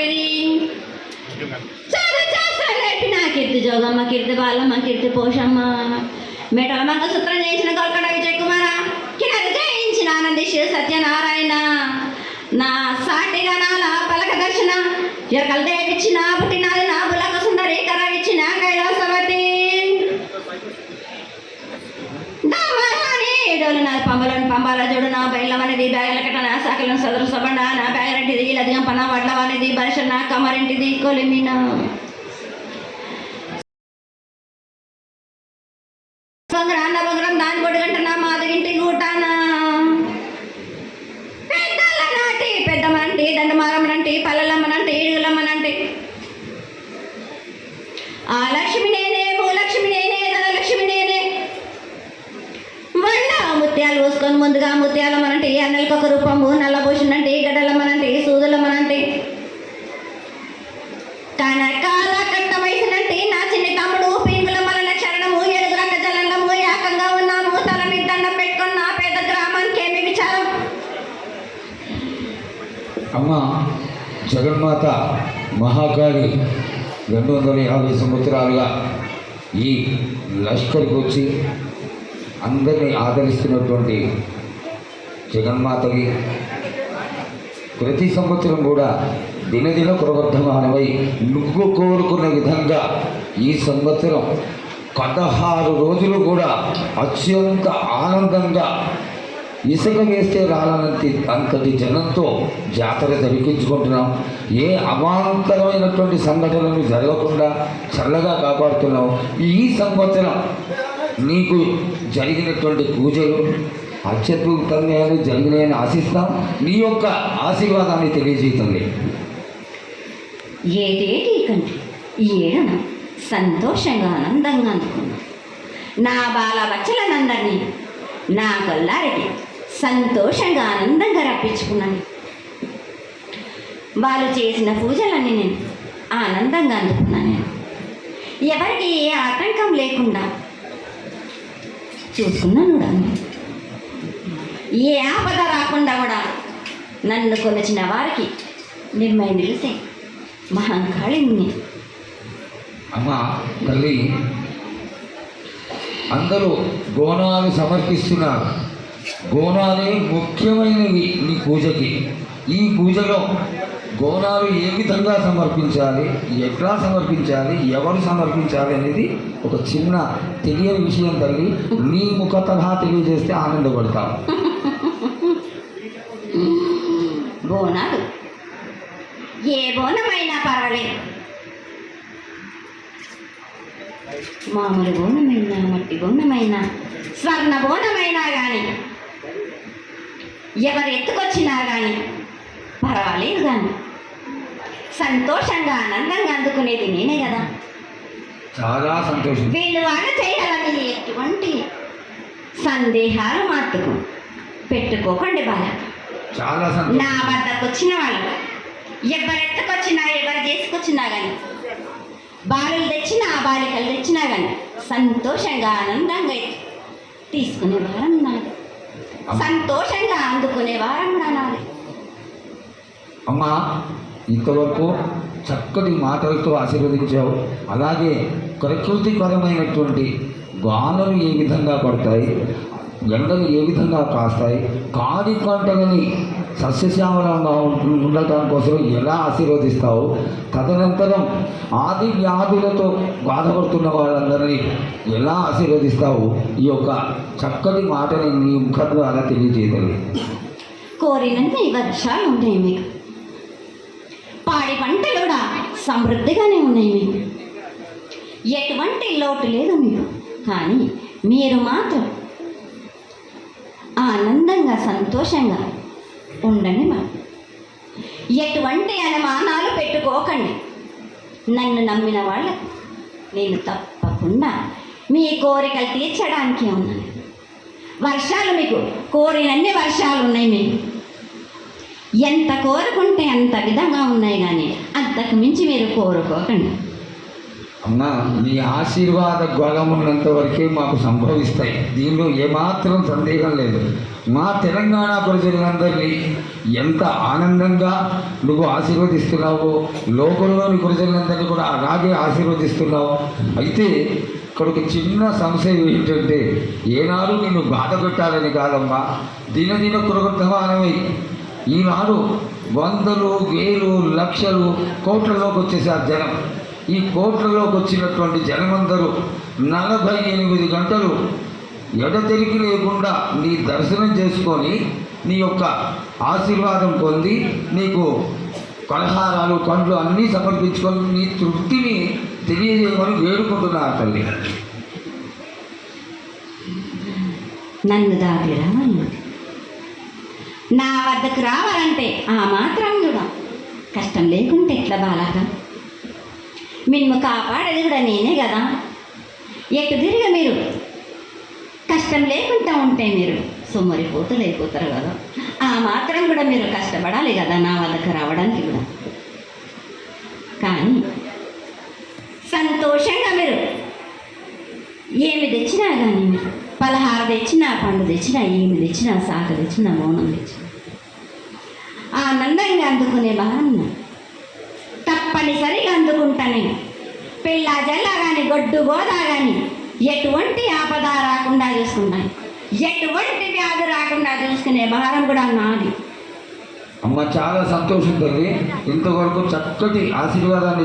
పేరేమిది నేర్పిన కీర్తి జోగమ్మ కీర్తి బాలమ్మ కీర్తి పోషమ్మ మెటల మంగసూత్రం చేయించిన గొల్కడ విజయ్ కుమార కిరాతి జయించిన ఆనందేశ్వర సత్యనారాయణ నా సాటిగా నా పలక దర్శన ఎరకల దేవిచ్చిన పుట్టినాది నా పులక బయలు నా పంబలను పంబాల జోడు నా బయలం అనేది కట్ట నా సాకలను సదరు సబండ నా బ్యాగరంటిది లదిగం పన వడ్లవనేది బరిష నా కమరింటిది కొలిమిన. బంగారం ముందుగా ముత్యాలమ్మనంటే అన్నలకు ఒక రూపము నల్లబోషునంటే గడ్డలమ్మనంటే సూదులమ్మనంటే కనకాల కట్ట వయసునంటే నా చిన్న తమ్ముడు పీనుగులమ్మల చరణము ఎడుగురంగ జలంలము ఏకంగా ఉన్నాము తల మీద దండం పెట్టుకున్న నా పేద గ్రామానికి ఏమి విచారం. అమ్మ జగన్మాత మహాకాళి రెండు వందల యాభై సంవత్సరాలుగా ఈ లష్కర్కి వచ్చి అందరినీ ఆదరిస్తున్నటువంటి జగన్మాతవి ప్రతి సంవత్సరం కూడా దినదిన ప్రవర్ధమానమై నువ్వు కోరుకున్న విధంగా ఈ సంవత్సరం పదహారు రోజులు కూడా అత్యంత ఆనందంగా ఇసుక వేస్తే రాలనంత అంతటి జనంతో జాతర జరిపించుకుంటున్నాం. ఏ అవాంతరమైనటువంటి సంఘటనలు జరగకుండా చల్లగా కాపాడుతున్నాం. ఈ సంవత్సరం నీకు జరిగినటువంటి పూజలు అత్యద్భుతంగా జరిగినాయని ఆశిస్తాం నీ యొక్క ఆశీర్వాదాన్ని తెలియజేస్తుంది ఏటేటి కంటి? ఈ ఏడున సంతోషంగా ఆనందంగా అనుకున్నాను నా బాల బచ్చలనందరినీ నా కల్లారెడ్డి సంతోషంగా ఆనందంగా రప్పించుకున్నాను. వాళ్ళు చేసిన పూజలన్నీ నేను ఆనందంగా అందుకున్నాను ఎవరికి ఏ ఆటంకం లేకుండా చూసుకున్నాను కూడా ఏ ఆపద రాకుండా కూడా నన్ను కొలిచిన వారికి నిర్మయ నిలిసే మహంకాళిని అమ్మా తల్లి అందరూ గోనాలు సమర్పిస్తున్నారు. బోనాలే ముఖ్యమైనవి నీ పూజకి. ఈ పూజలో గోనాలు ఏ విధంగా సమర్పించాలి ఎట్లా సమర్పించాలి ఎవరు సమర్పించాలి అనేది ఒక చిన్న తెలియని విషయం తల్లి. నీ ముఖతహా తెలియజేస్తే ఆనందపడతాం బోనాలు ఏ బోనమైనా పర్వాలేదు. మామూలు బోనమైనా మట్టి బోనమైనా స్వర్ణ బోనమైనా కానీ ఎవరు ఎత్తుకొచ్చినా కానీ పర్వాలేదు కానీ సంతోషంగా ఆనందంగా అందుకునేది నేనే కదా. చాలా సంతోషం. వీళ్ళు వాళ్ళ చేయాలని ఎటువంటి సందేహాలు మాత్రం పెట్టుకోకండి బాల చాలా సంతోషం. నా వద్దకు వచ్చిన వాళ్ళు ఎవరు ఎత్తుకొచ్చినా ఎవరు చేసుకొచ్చినా కానీ బాలులు తెచ్చినా బాలికలు తెచ్చినా కానీ సంతోషంగా ఆనందంగా తీసుకునే వారం నాది. సంతోషంగా అందుకునే వారం కూడా నాది. అమ్మా ఇంతవరకు చక్కటి మాటలతో ఆశీర్వదించావు. అలాగే ప్రకృతిపరమైనటువంటి గానులు ఏ విధంగా పడతాయి? ఎండలు ఏ విధంగా కాస్తాయి? కాడి పంటలని సస్యశ్యామలంగా ఉండటం కోసం ఎలా ఆశీర్వదిస్తావు? తదనంతరం ఆది వ్యాధులతో బాధపడుతున్న వాళ్ళందరినీ ఎలా ఆశీర్వదిస్తావు? ఈ యొక్క చక్కటి మాటని నీ ముఖం ద్వారా తెలియజేయగలి కోరినంత వర్షాలు ఉన్నాయి మీకు. పాడి పంటలు కూడా సమృద్ధిగానే ఉన్నాయి మీకు. ఎటువంటి లోటు లేదు మీకు. కానీ మీరు మాత్రం ఆనందంగా సంతోషంగా ఉండండి మా ఎటువంటి అనుమానాలు పెట్టుకోకండి. నన్ను నమ్మిన వాళ్ళకు నేను తప్పకుండా మీ కోరికలు తీర్చడానికి ఉన్నాను. వర్షాలు మీకు కోరినన్ని వర్షాలు ఉన్నాయి మీకు. ఎంత కోరుకుంటే అంత విధంగా ఉన్నాయి కానీ అంతకు మించి మీరు కోరుకోకండి. అమ్మా మీ ఆశీర్వాద గొలం వరకే మాకు సంభవిస్తాయి. దీనిలో ఏమాత్రం సందేహం లేదు. మా తెలంగాణ ప్రజలందరినీ ఎంత ఆనందంగా నువ్వు ఆశీర్వదిస్తున్నావో లోకంలోని ప్రజలందరినీ కూడా అలాగే ఆశీర్వదిస్తున్నావు అయితే ఇక్కడ ఒక చిన్న సంశయం ఏంటంటే ఏనాడు నేను బాధ పెట్టాలని కాదమ్మా దినదిన కృతమానమై ఈనాడు వందలు వేలు లక్షలు కోట్లలోకి వచ్చేసారు జనం. ఈ కోట్లలోకి వచ్చినటువంటి జనమందరూ నలభై ఎనిమిది గంటలు ఎడతెరికి లేకుండా నీ దర్శనం చేసుకొని నీ యొక్క ఆశీర్వాదం పొంది నీకు పలహారాలు పండ్లు అన్నీ సమర్పించుకొని నీ తృప్తిని తెలియజేయమని వేడుకుంటున్నారు తల్లి. నన్ను దాటి రావాలి నా వద్దకు రావాలంటే ఆ మాత్రం కూడా కష్టం లేకుంటే ఎట్లా బాలాగా మేము కాపాడేది కూడా నేనే కదా. ఎటు మీరు? కష్టం లేకుండా ఉంటే మీరు సొమ్మరిపోతలు అయిపోతారు కదా. ఆ మాత్రం కూడా మీరు కష్టపడాలి కదా నా వద్దకు రావడానికి కూడా. కానీ సంతోషంగా మీరు ఏమి తెచ్చినా కానీ మీరు పలహార తెచ్చినా పండు తెచ్చినా ఏమి తెచ్చినా సాక తెచ్చినా మౌనం తెచ్చినా. ఆనందంగా అందుకునే భావన తప్పనిసరిగా అందుకుంటానే పిల్ల జల్ల కానీ గొడ్డు గోదా కానీ ఎటువంటి ఆపద రాకుండా చూసుకుంటాను ఎటువంటి వ్యాధి రాకుండా చూసుకునే భారం కూడా నాది. అమ్మ చాలా సంతోషం తల్లి. ఇంతవరకు చక్కటి ఆశీర్వాదాన్ని